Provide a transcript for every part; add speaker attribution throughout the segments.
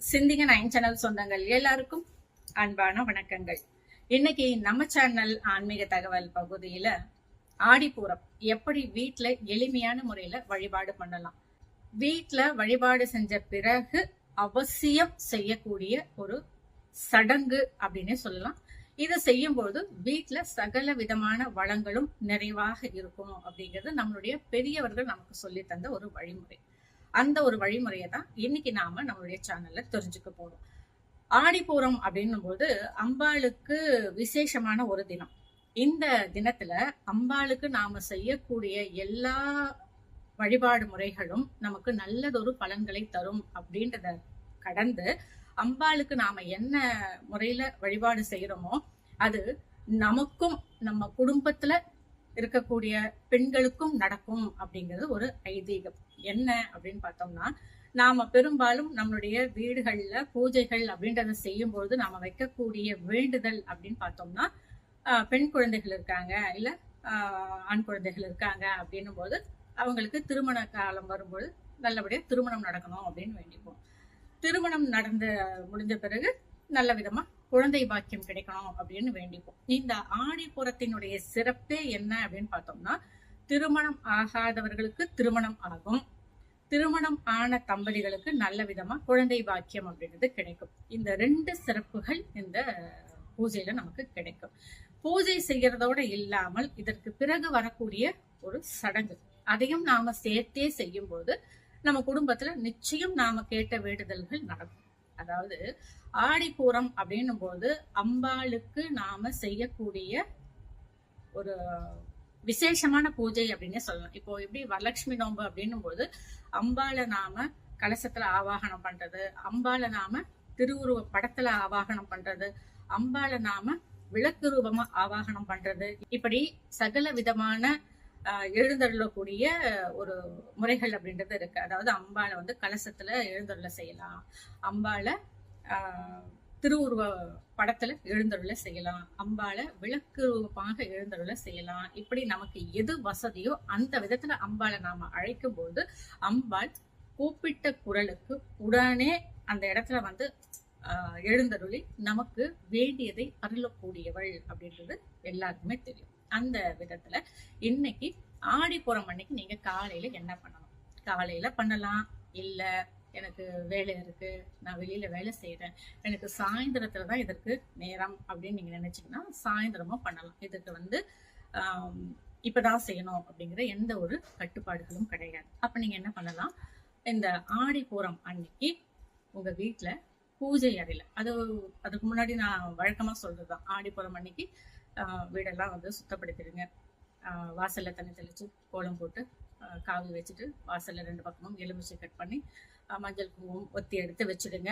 Speaker 1: சிந்திங்க nine channel சொந்தங்கள் எல்லாருக்கும் அன்பான வணக்கங்கள். இன்னைக்கு நம்ம சேனல் ஆன்மீக தகவல் பகுதியில ஆடிப்பூரம் எப்படி வீட்டுல எளிமையான முறையில வழிபாடு பண்ணலாம். வீட்டுல வழிபாடு செஞ்ச பிறகு அவசியம் செய்யக்கூடிய ஒரு சடங்கு அப்படின்னே சொல்லலாம். இதை செய்யும்போது வீட்டுல சகல விதமான வளங்களும் நிறைவாக இருக்கும் அப்படிங்கிறது நம்மளுடைய பெரியவர்கள் நமக்கு சொல்லி தந்த ஒரு வழிமுறை. அந்த ஒரு வழிமுறையை தான் இன்னைக்கு நாம நம்மளுடைய சேனல்ல தெரிஞ்சுக்க போறோம். ஆடிப்பூரம் அப்படின்னும் போது அம்பாளுக்கு விசேஷமான ஒரு தினம். இந்த தினத்துல அம்பாளுக்கு நாம செய்யக்கூடிய எல்லா வழிபாடு முறைகளும் நமக்கு நல்லதொரு பலன்களை தரும் அப்படின்றத கடந்து அம்பாளுக்கு நாம என்ன முறையில வழிபாடு செய்யறோமோ அது நமக்கும் நம்ம குடும்பத்துல இருக்கக்கூடிய பெண்களுக்கும் நடக்கும் அப்படிங்கிறது ஒரு ஐதீகம். என்ன அப்படின்னு பார்த்தோம்னா நாம பெரும்பாலும் நம்மளுடைய வீடுகள்ல பூஜைகள் அப்படின்றத செய்யும்போது நாம வைக்கக்கூடிய வேண்டுதல் அப்படின்னு பார்த்தோம்னா ஆஹ், பெண் குழந்தைகள் இருக்காங்க இல்ல ஆஹ், ஆண் குழந்தைகள் இருக்காங்க அப்படின்னும் போது அவங்களுக்கு திருமண காலம் வரும்போது நல்லபடியா திருமணம் நடக்கணும் அப்படின்னு வேண்டிப்போம். திருமணம் நடந்து முடிஞ்ச பிறகு நல்ல விதமா குழந்தை பாக்கியம் கிடைக்கணும் அப்படின்னு வேண்டிப்போம். இந்த ஆடிப்புறத்தினுடைய சிறப்பே என்ன அப்படின்னு பார்த்தோம்னா திருமணம் ஆகாதவர்களுக்கு திருமணம் ஆகும். திருமணம் ஆன தம்பதிகளுக்கு நல்ல விதமா குழந்தை பாக்கியம் அப்படின்றது கிடைக்கும். இந்த ரெண்டு சிறப்புகள் இந்த பூஜையில நமக்கு கிடைக்கும். பூஜை செய்யறதோட இல்லாமல் இதற்கு பிறகு வரக்கூடிய ஒரு சடங்கு. அதையும் நாம சேர்த்தே செய்யும் போது நம்ம குடும்பத்துல நிச்சயம் நாம கேட்ட வேண்டுதல்கள் நடக்கும். அதாவது ஆடிப்பூரம் அப்படின்னும் போது அம்பாளுக்கு நாம செய்யக்கூடிய ஒரு விசேஷமான பூஜை அப்படின்னே சொல்லலாம். இப்போ எப்படி வரலட்சுமி நோம்பு அப்படின்னும் போது அம்பாளை நாம கலசத்துல ஆவாகனம் பண்றது அம்பாளை நாம திருவுருவ படத்துல ஆவாகனம் பண்றது அம்பாளை நாம விளக்கு ரூபமா ஆவாகனம் பண்றது. இப்படி சகல விதமான ஆஹ், எழுந்தருளக்கூடிய ஒரு முறைகள் அப்படின்றது இருக்கு. அதாவது அம்பாளை வந்து கலசத்துல எழுந்தருள செய்யலாம். அம்பாளை ஆஹ், திருவுருவ படத்துல எழுந்தருள செய்யலாம். அம்பாளை விளக்கு ரூபமாக எழுந்தருள செய்யலாம். இப்படி நமக்கு எது வசதியோ அந்த விதத்துல அம்பாளை நாம அழைக்கும் போது அம்பாள் கூப்பிட்ட குரலுக்கு உடனே அந்த இடத்துல வந்து எழுந்தருளி நமக்கு வேண்டியதை அருளக்கூடியவள் அப்படின்றது எல்லாருக்குமே தெரியும். அந்த விதத்துல இன்னைக்கு ஆடிப்புறம் அன்னைக்கு நீங்க காலையில என்ன பண்ணணும்? காலையில பண்ணலாம். இல்ல எனக்கு வேலை இருக்கு. நான் வெளியில வேலை செய்யறேன் எனக்கு சாயந்தரத்துல தான் இதற்கு நேரம் அப்படின்னு நீங்க நினைச்சீங்கன்னா சாயந்தரமா பண்ணலாம். இதுக்கு வந்து ஆஹ் இப்பதான் செய்யணும் அப்படிங்கிற எந்த ஒரு கட்டுப்பாடுகளும் கிடையாது. அப்ப நீங்க என்ன பண்ணலாம்? இந்த ஆடிப்பூரம் அன்னைக்கு உங்க வீட்டுல பூஜை அறையில. அது அதுக்கு முன்னாடி நான் வழக்கமா சொல்றதுதான். ஆடிப்புறம் அன்னைக்கு மணிக்கு வீடெல்லாம் வந்து சுத்தப்படுத்திடுங்க. வாசலில் வாசல்ல தண்ணி தெளிச்சு கோலம் போட்டு காவி வச்சுட்டு வாசல்ல ரெண்டு பக்கமும் எலுமிச்சை கட் பண்ணி மஞ்சள் குங்குமம் ஒத்தி எடுத்து வச்சிடுங்க.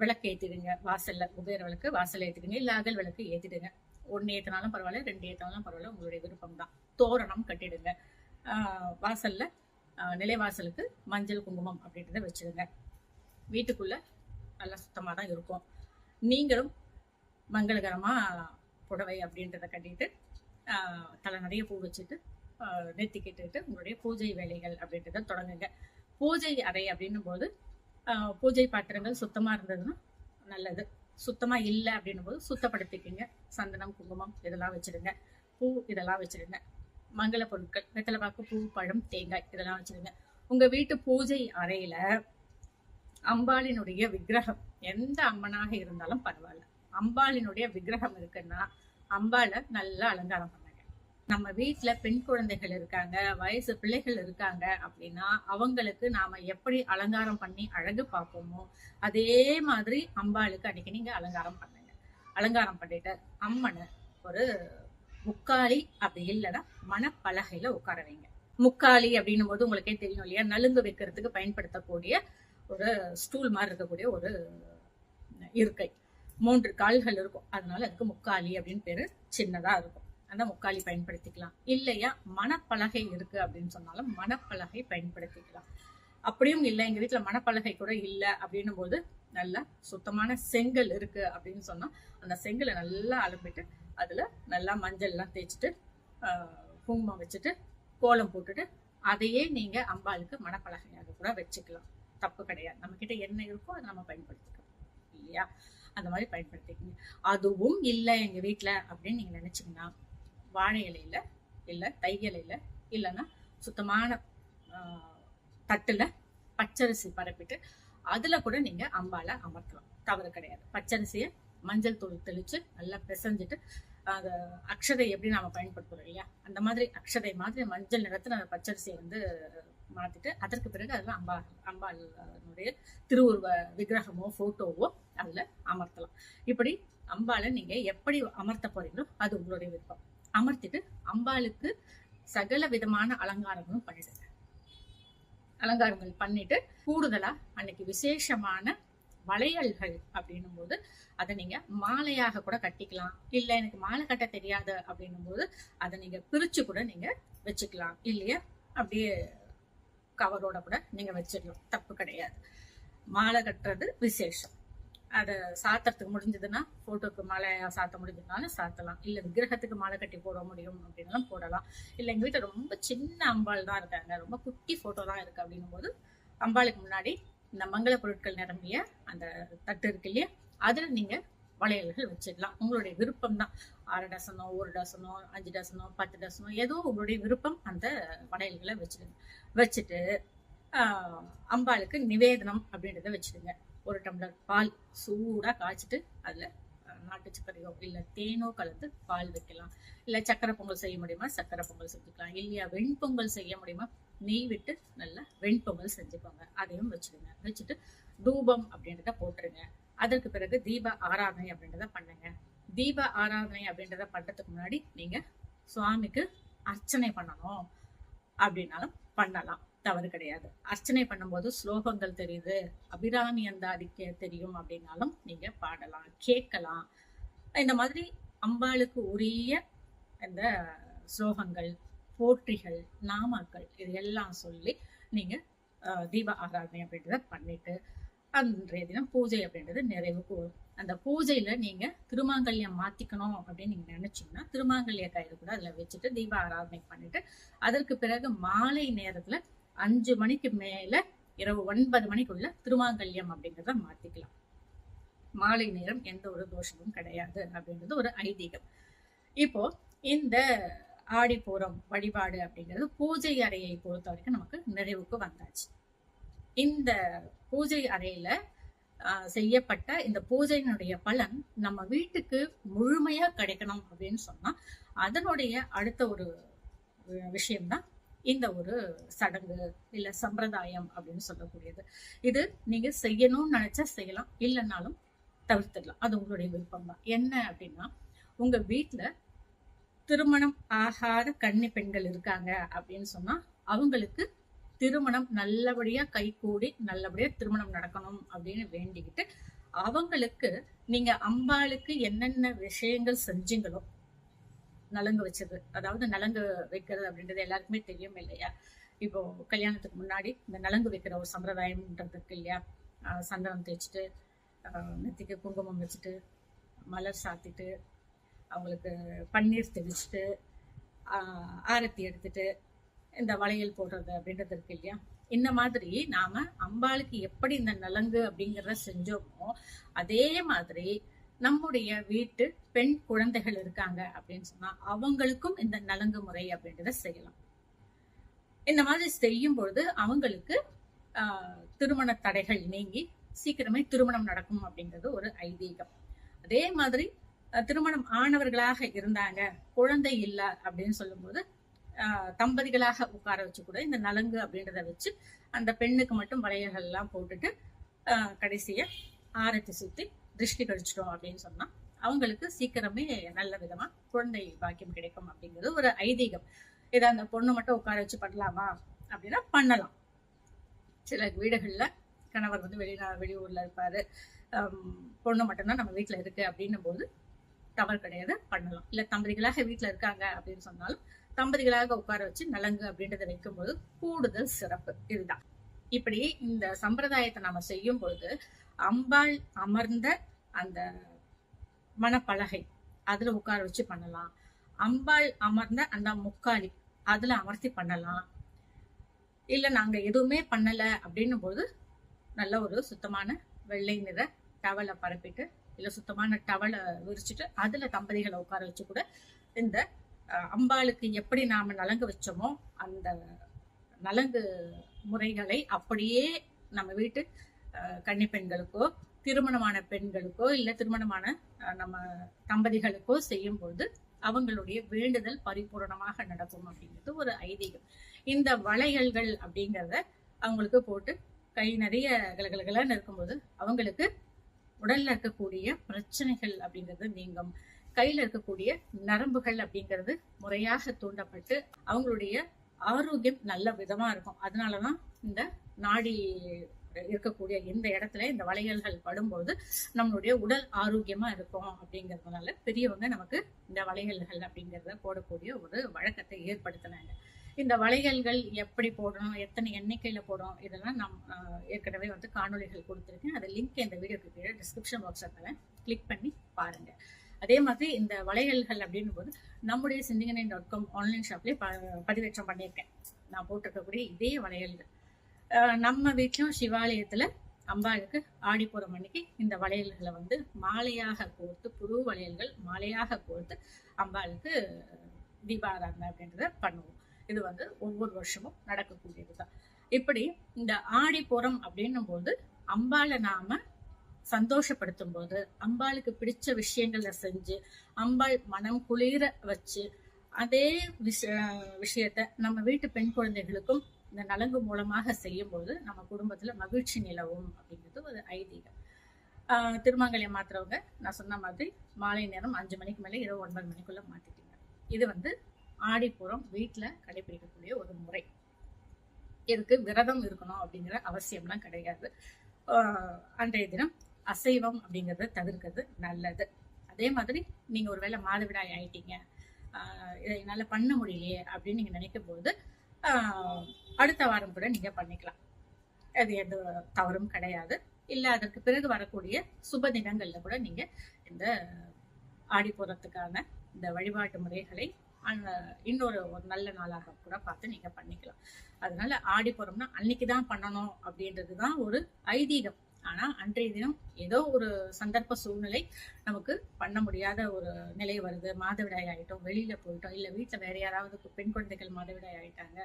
Speaker 1: விளக்கு ஏற்றிடுங்க வாசல்ல குபேர விளக்கு வாசல்ல ஏற்றிடுங்க இல்ல அகல் விளக்கு ஏற்றிடுங்க ஒன்று ஏற்றினாலும் பரவாயில்ல ரெண்டு ஏற்றினாலும் பரவாயில்ல உங்களுடைய விருப்பம் தான் தோரணம் கட்டிடுங்க. வாசலில் வாசல்ல நிலைவாசலுக்கு மஞ்சள் குங்குமம் அப்படின்றத வச்சிடுங்க. வீட்டுக்குள்ள நல்லா சுத்தமாக தான் இருக்கும். நீங்களும் மங்களகரமாக புடவை அப்படின்றத கட்டிட்டு தலை நிறைய பூ வச்சுட்டு ஆஹ், நெத்திக்கிட்டுட்டு உங்களுடைய பூஜை வேலைகள் அப்படின்றத தொடங்குங்க. பூஜை அறை அப்படின்னும் போது பூஜை பாத்திரங்கள் சுத்தமாக இருந்ததுன்னா நல்லது. சுத்தமாக இல்லை அப்படின்னும் போது சுத்தப்படுத்திக்கிங்க. சந்தனம் குங்குமம் இதெல்லாம் வச்சுருங்க. பூ இதெல்லாம் வச்சுருங்க. மங்கள பொருட்கள் வெத்தலை பாக்கு பூ பழம் தேங்காய் இதெல்லாம் வச்சுருங்க. உங்கள் வீட்டு பூஜை அறையில் அம்பாளினுடைய விக்கிரகம் எந்த அம்மனாக இருந்தாலும் பரவாயில்ல. அம்பாளினுடைய விக்கிரகம் இருக்குன்னா அம்பாளை நல்லா அலங்காரம் பண்ணுங்க. நம்ம வீட்டுல பெண் குழந்தைகள் இருக்காங்க வயசு பிள்ளைகள் இருக்காங்க அப்படின்னா அவங்களுக்கு நாம எப்படி அலங்காரம் பண்ணி அழகு பார்ப்போமோ அதே மாதிரி அம்பாளுக்கு அன்னைக்கு நீங்க அலங்காரம் பண்ணுங்க. அலங்காரம் பண்ணிட்டு அம்மனை ஒரு முக்காலி அப்படி இல்லைன்னா மனப்பலகையில உட்கார வைங்க. முக்காலி அப்படின்னும் போது உங்களுக்கே தெரியும் இல்லையா? நலுங்கு வைக்கிறதுக்கு பயன்படுத்தக்கூடிய ஒரு ஸ்டூல் மாதிரி இருக்கக்கூடிய ஒரு இருக்கை. மூன்று கால்கள் இருக்கும். அதனால அதுக்கு முக்காலி அப்படின்னு பேரு சின்னதா இருக்கும். அந்த முக்காலி பயன்படுத்திக்கலாம். இல்லையா மணப்பலகை இருக்கு அப்படின்னு சொன்னாலும் மணப்பலகை பயன்படுத்திக்கலாம். அப்படியும் இல்லை. எங்க வீட்டுல மணப்பலகை கூட இல்லை அப்படின்னும் போது நல்லா சுத்தமான செங்கல் இருக்கு அப்படின்னு சொன்னா அந்த செங்கலை நல்லா அலம்பிட்டு அதுல நல்லா மஞ்சள் எல்லாம் தேய்ச்சிட்டு குங்குமம் வச்சுட்டு கோலம் போட்டுட்டு அதையே நீங்க அம்பாளுக்கு மணப்பலகையாக கூட வச்சுக்கலாம். தப்பு கிடையாது. நம்ம கிட்ட என்ன இருக்கோ அதை நம்ம பயன்படுத்திக்கணும் இல்லையா? அந்த மாதிரி பயன்படுத்திக்கிங்க. அதுவும் இல்லை எங்க வீட்டில் அப்படின்னு நீங்க நினைச்சீங்கன்னா வாழை இலையில இல்ல தை இலையில இல்லைன்னா சுத்தமான தட்டில் தட்டுல பச்சரிசி பரப்பிட்டு அதுல கூட நீங்க அம்பால அமர்த்தலாம். தவறு கிடையாது. பச்சரிசியை மஞ்சள் தூள் தெளிச்சு நல்லா பிசைஞ்சிட்டு அதை அக்ஷதை எப்படி நாம பயன்படுத்துறோம் இல்லையா? அந்த மாதிரி அக்ஷதை மாதிரி மஞ்சள் நிறத்துல அந்த பச்சரிசியை வந்து மாத்திட்டு அதற்கு பிறகு அதுல அம்பா அம்பாளுடைய திருவுருவ விக்கிரகமோ ஃபோட்டோவோ அதுல அமர்த்தலாம். இப்படி அம்பாளை நீங்க எப்படி அமர்த்த போறீங்களோ அது உங்களுடைய விருப்பம். அமர்த்திட்டு அம்பாளுக்கு சகல விதமான அலங்காரங்களும் பண்ணிடுங்க. அலங்காரங்கள் பண்ணிட்டு கூடுதலா அன்னைக்கு விசேஷமான வளையல்கள் அப்படின்னும் போது அதை நீங்க மாலையாக கூட கட்டிக்கலாம். இல்ல எனக்கு மாலை கட்ட தெரியாது அப்படின்னும் போது அதை நீங்க பிரிச்சு கூட நீங்க வச்சுக்கலாம். இல்லையா? அப்படியே கவரோட கூட நீங்க வச்சிடலாம். தப்பு கிடையாது. மாலை கட்டுறது விசேஷம். அதை சாத்துறதுக்கு முடிஞ்சதுன்னா போட்டோக்கு மாலை சாத்த முடிஞ்சதுனாலும் சாத்தலாம். இல்ல விக்கிரகத்துக்கு மாலை கட்டி போட முடியும் அப்படின்னாலும் போடலாம். இல்ல எங்க வீட்டுல ரொம்ப சின்ன அம்பாள் தான் இருக்காங்க. ரொம்ப குட்டி போட்டோ தான் இருக்கு அப்படின்னும் போது அம்பாளுக்கு முன்னாடி இந்த மங்கள பொருட்கள் நிரம்பிய அந்த தட்டு இருக்கு இல்லையா? அதுல நீங்க வளையல்கள் வச்சிடலாம். உங்களுடைய விருப்பம் தான் ஆறு டசனோ ஒரு டசனோ அஞ்சு டசனோ பத்து டசனோ ஏதோ உங்களுடைய விருப்பம் அந்த வளையல்களை வச்சுடுங்க. வச்சுட்டு அம்பாளுக்கு நிவேதனம் அப்படின்றத வச்சிடுங்க. ஒரு டம்ளர் பால் சூடாக காய்ச்சிட்டு அதில் நாட்டு சர்க்கரையோ இல்லை தேனோ கலந்து பால் வைக்கலாம். இல்லை சக்கரை பொங்கல் செய்ய முடியுமா? சக்கரை பொங்கல் செஞ்சுக்கலாம். இல்லையா வெண்பொங்கல் செய்ய முடியுமா? நெய் விட்டு நல்லா வெண்பொங்கல் செஞ்சுக்கோங்க. அதையும் வச்சுடுங்க. வச்சுட்டு தூபம் அப்படின்றத போட்டுருங்க. அதற்கு பிறகு தீப ஆராதனை அப்படின்றத பண்ணுங்க. தீப ஆராதனை அப்படின்றத பண்றதுக்கு முன்னாடி நீங்க சுவாமிக்கு அர்ச்சனை பண்ணணும். அப்படின்னாலும் பண்ணலாம். தவறு கிடையாது. அர்ச்சனை பண்ணும்போது ஸ்லோகங்கள் தெரியுது. அபிராமி அந்த அடிக்க தெரியும் அப்படின்னாலும் நீங்க பாடலாம் கேட்கலாம். இந்த மாதிரி அம்பாளுக்கு உரிய இந்த ஸ்லோகங்கள் போற்றிகள் நாமாக்கள் இது எல்லாம் சொல்லி நீங்க அஹ், தீப ஆராதனை அப்படின்றத பண்ணிட்டு அன்றைய தினம் பூஜை அப்படின்றது நிறைவுக்கு வரும் அந்த பூஜையில நீங்க திருமாங்கல்யம் மாத்திக்கணும் அப்படின்னு நீங்க நினைச்சீங்கன்னா திருமாங்கல்ய கயிறு கூட அதுல வச்சுட்டு தீப ஆராதனை பண்ணிட்டு அதற்கு பிறகு மாலை நேரத்துல அஞ்சு மணிக்கு மேல இரவு ஒன்பது மணிக்குள்ள திருமாங்கல்யம் அப்படிங்கிறத மாத்திக்கலாம். மாலை நேரம் எந்த ஒரு தோஷமும் கிடையாது அப்படின்றது ஒரு ஐதீகம். இப்போ இந்த ஆடிப்பூரம் வழிபாடு அப்படிங்கிறது பூஜை அறையை பொறுத்த வரைக்கும் நமக்கு நிறைவுக்கு வந்தாச்சு. இந்த பூஜை அறையில செய்யப்பட்ட இந்த பூஜையினுடைய பலன் நம்ம வீட்டுக்கு முழுமையா கிடைக்கணும் அப்படின்னு சொன்னா அதனுடைய அடுத்த ஒரு விஷயம்தான் இந்த ஒரு சடங்கு இல்ல சம்பிரதாயம் அப்படின்னு சொல்லக்கூடியது. இது நீங்க செய்யணும்னு நினைச்சா செய்யலாம் இல்லைன்னாலும் தவிர்த்துடலாம். அது உங்களுடைய விருப்பம் தான் என்ன அப்படின்னா உங்க வீட்டுல திருமணம் ஆகாத கன்னி பெண்கள் இருக்காங்க அப்படின்னு சொன்னா அவங்களுக்கு திருமணம் நல்லபடியா கைகூடி நல்லபடியா திருமணம் நடக்கணும் அப்படின்னு வேண்டிக்கிட்டு அவங்களுக்கு நீங்க அம்பாளுக்கு என்னென்ன விஷயங்கள் செஞ்சீங்களோ நலங்கு வச்சது அதாவது நலங்கு வைக்கிறது அப்படின்றது எல்லாருக்குமே தெரியும் இல்லையா? இப்போ கல்யாணத்துக்கு முன்னாடி இந்த நலங்கு வைக்கிற ஒரு சம்பிரதாயம்ன்றது இருக்கு இல்லையா சந்தனம் தேய்ச்சிட்டு நெத்திக்கு குங்குமம் வச்சுட்டு மலர் சாத்திட்டு அவங்களுக்கு பன்னீர் தெளிச்சுட்டு ஆரத்தி எடுத்துட்டு இந்த வளையல் போடுறது அப்படின்றது இருக்கு இல்லையா? இந்த மாதிரி நாம அம்பாளுக்கு எப்படி இந்த நலங்கு அப்படிங்கிறத செஞ்சோமோ அதே மாதிரி நம்முடைய வீட்டு பெண் குழந்தைகள் இருக்காங்க அப்படின்னு சொன்னா அவங்களுக்கும் இந்த நலங்கு முறை அப்படின்றத செய்யலாம். இந்த மாதிரி செய்யும் பொழுது அவங்களுக்கு ஆஹ், திருமண தடைகள் நீங்கி சீக்கிரமே திருமணம் நடக்கும் அப்படிங்கிறது ஒரு ஐதீகம். அதே மாதிரி திருமணம் ஆனவர்களாக இருந்தாங்க குழந்தை இல்லை அப்படின்னு சொல்லும்போது தம்பதிகளாக உட்கார வச்சு கூட இந்த நலங்கு அப்படின்றத வச்சு அந்த பெண்ணுக்கு மட்டும் வளையல்கள்லாம் போட்டுட்டு ஆஹ், ஆரத்தி சுத்தி திருஷ்டி கழிச்சிட்டோம் அப்படின்னு சொன்னா அவங்களுக்கு சீக்கிரமே நல்ல விதமா குழந்தை பாக்கியம் கிடைக்கும் அப்படிங்கிறது ஒரு ஐதீகம். இதை அந்த பொண்ணு மட்டும் உட்கார வச்சு பண்ணலாமா அப்படின்னா பண்ணலாம். சில வீடுகள்ல கணவர் வந்து வெளிநா வெளியூர்ல இருப்பாரு. ஹம், பொண்ணு மட்டும்தான் நம்ம வீட்டுல இருக்கு அப்படின்னும் போது தவறு கிடையாது பண்ணலாம். இல்ல தம்பதிகளாக வீட்டுல இருக்காங்க அப்படின்னு சொன்னாலும் தம்பதிகளாக உட்கார வச்சு நலங்கு அப்படின்றத வைக்கும்போது கூடுதல் சிறப்பு இதுதான். இப்படி இந்த சம்பிரதாயத்தை நாம செய்யும் பொழுது அம்பாள் அமர்ந்த அந்த மணப்பலகை அதுல உட்கார வச்சு பண்ணலாம். அம்பாள் அமர்ந்த அந்த முக்காலி அதுல அமர்த்தி பண்ணலாம். இல்ல நாங்க எதுவுமே பண்ணல அப்படின்னும் போது நல்ல ஒரு சுத்தமான வெள்ளை நிற டவலை பரப்பிட்டு இல்ல சுத்தமான டவலை விரிச்சிட்டு அதுல தம்பதிகளை உட்கார வச்சு கூட இந்த அம்பாளுக்கு எப்படி நாம நலங்கு வச்சோமோ அந்த நலங்கு முறைகளை அப்படியே நம்ம வீட்டு கன்னி பெண்களுக்கோ திருமணமான பெண்களுக்கோ இல்ல திருமணமான நம்ம தம்பதிகளுக்கோ செய்யும் பொழுது அவங்களுடைய வேண்டுதல் பரிபூரணமாக நடக்கும் அப்படிங்கிறது ஒரு ஐதீகம். இந்த வளையல்கள் அப்படிங்கிறத அவங்களுக்கு போட்டு கை நிறைய கலகலகலான்னு இருக்கும்போது அவங்களுக்கு உடல்ல இருக்கக்கூடிய பிரச்சனைகள் அப்படிங்கிறது நீங்கும். கையில் இருக்கக்கூடிய நரம்புகள் அப்படிங்கிறது முறையாக தூண்டப்பட்டு அவங்களுடைய ஆரோக்கியம் நல்ல விதமா இருக்கும். அதனாலதான் இந்த நாடி இருக்கக்கூடிய இந்த இடத்துல இந்த வளையல்கள் படும்போது நம்மளுடைய உடல் ஆரோக்கியமா இருக்கும் அப்படிங்கறதுனால பெரியவங்க நமக்கு இந்த வளையல்கள் அப்படிங்கிறத போடக்கூடிய ஒரு வழக்கத்தை ஏற்படுத்தினாங்க இந்த வளையல்கள் எப்படி போடணும் எத்தனை எண்ணிக்கையில போடணும் இதெல்லாம் நம் ஏற்கனவே வந்து காணொளிகள் கொடுத்துருக்கேன். அதை லிங்க் இந்த வீடியோக்கு கீழே டிஸ்கிரிப்ஷன் பாக்ஸ்ல தரேன். கிளிக் பண்ணி பாருங்க. அதே மாதிரி இந்த வளையல்கள் அப்படின்னும் போது நம்முடைய சிந்திங்கனை டாட் காம் ஆன்லைன் ஷாப்லேயே ப பதிவேற்றம் பண்ணியிருக்கேன். நான் போட்டிருக்கக்கூடிய இதே வளையல்கள். நம்ம வீட்டிலும் சிவாலயத்தில் அம்பாளுக்கு ஆடிப்புறம் அன்னைக்கு இந்த வளையல்களை வந்து மாலையாக கோர்த்து புது வளையல்கள் மாலையாக கோர்த்து அம்பாளுக்கு தீபாராதனை அப்படின்றத பண்ணுவோம். இது வந்து ஒவ்வொரு வருஷமும் நடக்கக்கூடியது தான் இப்படி இந்த ஆடிப்புறம் அப்படின்னும் போது அம்பாளை நாம சந்தோஷப்படுத்தும் போது அம்பாளுக்கு பிடிச்ச விஷயங்களை செஞ்சு அம்பாள் மனம் குளிர வச்சு அதே விஷ விஷயத்த நம்ம வீட்டு பெண் குழந்தைகளுக்கும் இந்த நலங்கு மூலமாக செய்யும்போது நம்ம குடும்பத்துல மகிழ்ச்சி நிலவும் அப்படிங்கிறது ஒரு ஐதீகம். ஆஹ் மாத்துறவங்க நான் சொன்ன மாதிரி மாலை நேரம் அஞ்சு மணிக்கு மேலே இரவு ஒன்பது மணிக்குள்ள மாத்திட்டீங்க. இது வந்து ஆடிப்புறம் வீட்டில் கடைபிடிக்கக்கூடிய ஒரு முறை. இதுக்கு விரதம் இருக்கணும் அப்படிங்கிற அவசியம்லாம் கிடையாது. அன்றைய தினம் அசைவம் அப்படிங்கறத தவிர்க்கிறது நல்லது. அதே மாதிரி நீங்க ஒருவேளை மாதவிடாய் ஆயிட்டீங்க. ஆஹ் இதை என்னால பண்ண முடியலையே அப்படின்னு நீங்க நினைக்கும் போது ஆஹ் அடுத்த வாரம் கூட நீங்க பண்ணிக்கலாம். அது எந்த தவறும் கிடையாது. இல்ல அதற்கு பிறகு வரக்கூடிய சுப தினங்கள்ல கூட நீங்க இந்த ஆடி போறதுக்கான இந்த வழிபாட்டு முறைகளை அந்த இன்னொரு ஒரு நல்ல நாளாக கூட பார்த்து நீங்க பண்ணிக்கலாம். அதனால ஆடி போறோம்னா அன்னைக்கு தான் பண்ணணும் அப்படின்றது தான் ஒரு ஐதீகம். ஆனால் அன்றைய தினம் ஏதோ ஒரு சந்தர்ப்ப சூழ்நிலை நமக்கு பண்ண முடியாத ஒரு நிலை வருது. மாதவிடாய் ஆகிட்டோம் வெளியில் போயிட்டோம் இல்லை வீட்டில் வேற யாராவது பெண் குழந்தைகள் மாதவிடாய் ஆகிட்டாங்க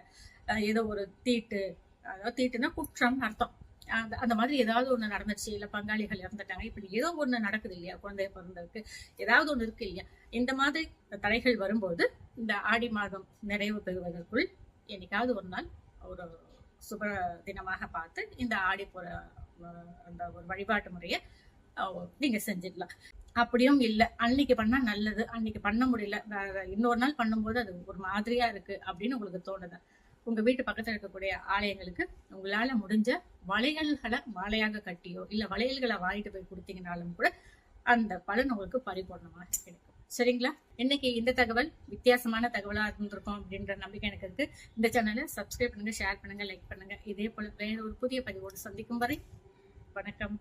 Speaker 1: ஏதோ ஒரு தீட்டு அதாவது தீட்டுனா குற்றம் அர்த்தம். அந்த அந்த மாதிரி ஏதாவது ஒன்று நடந்துச்சு இல்லை பங்காளிகள் இறந்துட்டாங்க இப்படி ஏதோ ஒன்று நடக்குது இல்லையா குழந்தை பிறந்ததுக்கு ஏதாவது ஒன்று இருக்கு இல்லையா இந்த மாதிரி தடைகள் வரும்போது இந்த ஆடி மாதம் நிறைவு பெறுவதற்குள் என்னைக்காவது ஒரு நாள் ஒரு சுப தினமாக பார்த்து இந்த ஆடி அந்த ஒரு வழிபாட்டு முறையை நீங்க செஞ்சிடலாம். அப்படியும் இல்லை. அன்னைக்கு பண்ணா நல்லது. அன்னைக்கு பண்ண முடியல. வேற இன்னொரு நாள் பண்ணும்போது அது ஒரு மாதிரியா இருக்கு அப்படின்னு உங்களுக்கு தோணுது. உங்க வீட்டு பக்கத்துல இருக்கக்கூடிய ஆலயங்களுக்கு உங்களால முடிஞ்ச வளையல்களை மாலையாக கட்டியோ இல்ல வளையல்களை வாங்கிட்டு போய் கொடுத்தீங்கனாலும் கூட அந்த பலன் உங்களுக்கு பரிபூர்ணமாக கிடைக்கும். சரிங்களா? இன்னைக்கு இந்த தகவல் வித்தியாசமான தகவலா இருந்திருக்கும் அப்படின்ற நம்பிக்கை எனக்கு இருக்கு. இந்த சேனலை சப்ஸ்கிரைப் பண்ணுங்க ஷேர் பண்ணுங்க லைக் பண்ணுங்க. இதே போல வேற ஒரு புதிய பதிவோடு சந்திக்கும் வரை வணக்கம்.